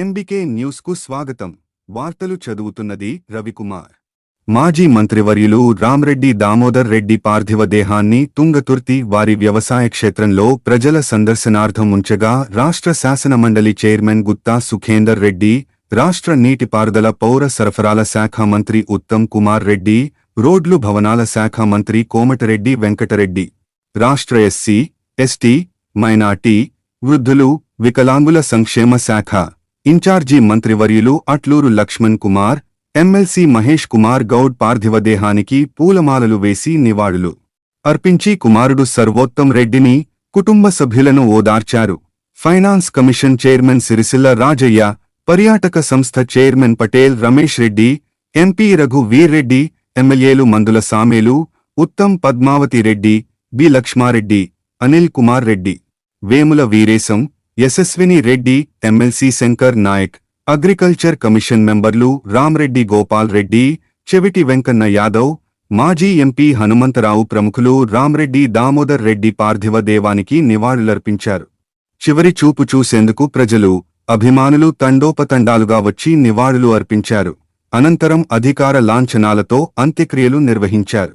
MBK న్యూస్కు స్వాగతం. వార్తలు చదువుతున్నది రవికుమార్. మాజీ మంత్రివర్యులు రామ్రెడ్డి దామోదర్ రెడ్డి పార్థివ దేహాన్ని తుంగతుర్తి వారి వ్యవసాయ క్షేత్రంలో ప్రజల సందర్శనార్థం ఉంచగా రాష్ట్ర శాసనమండలి చైర్మన్ గుత్తా సుఖేందర్ రెడ్డి రాష్ట్ర నీటిపారుదల పౌర సరఫరాల శాఖ మంత్రి ఉత్తమ్ కుమార్ రెడ్డి రోడ్లు భవనాల శాఖ మంత్రి కోమటిరెడ్డి వెంకటరెడ్డి రాష్ట్ర ఎస్సీ ఎస్టీ మైనార్టీ వృద్ధులు వికలాంగుల సంక్షేమ శాఖ ఇన్ఛార్జీ మంత్రివర్యులు అట్లూరు లక్ష్మణ్ కుమార్ ఎమ్మెల్సీ మహేష్ కుమార్ గౌడ్ పార్థివ దేహానికి పూలమాలలు వేసి నివాళులు అర్పించి కుమారుడు సర్వోత్తం రెడ్డిని కుటుంబ సభ్యులను ఓదార్చారు. Finance commission chairman Sircilla Rajaiah పర్యాటక సంస్థ చైర్మన్ పటేల్ రమేష్ రెడ్డి ఎంపీ రఘు వీర్రెడ్డి ఎమ్మెల్యేలు Mandula Samelu Uttam Padmavathi Reddy B Laxmareddy Anil Kumar Reddy Vemula Veeresham Yashaswini Reddy MLC Shankar Naik agriculture commission మెంబర్లు రామ్రెడ్డి గోపాల్ రెడ్డి చెవిటి వెంకన్న యాదవ్ మాజీ ఎంపీ హనుమంతరావు ప్రముఖులు రామ్రెడ్డి దామోదర్ రెడ్డి పార్థివ దేవానికి నివాళులర్పించారు. చివరి చూపు చూసేందుకు ప్రజలు అభిమానులు తండోపతండాలుగా వచ్చి నివాళులు అర్పించారు. అనంతరం అధికార లాంఛనాలతో అంత్యక్రియలు నిర్వహించారు.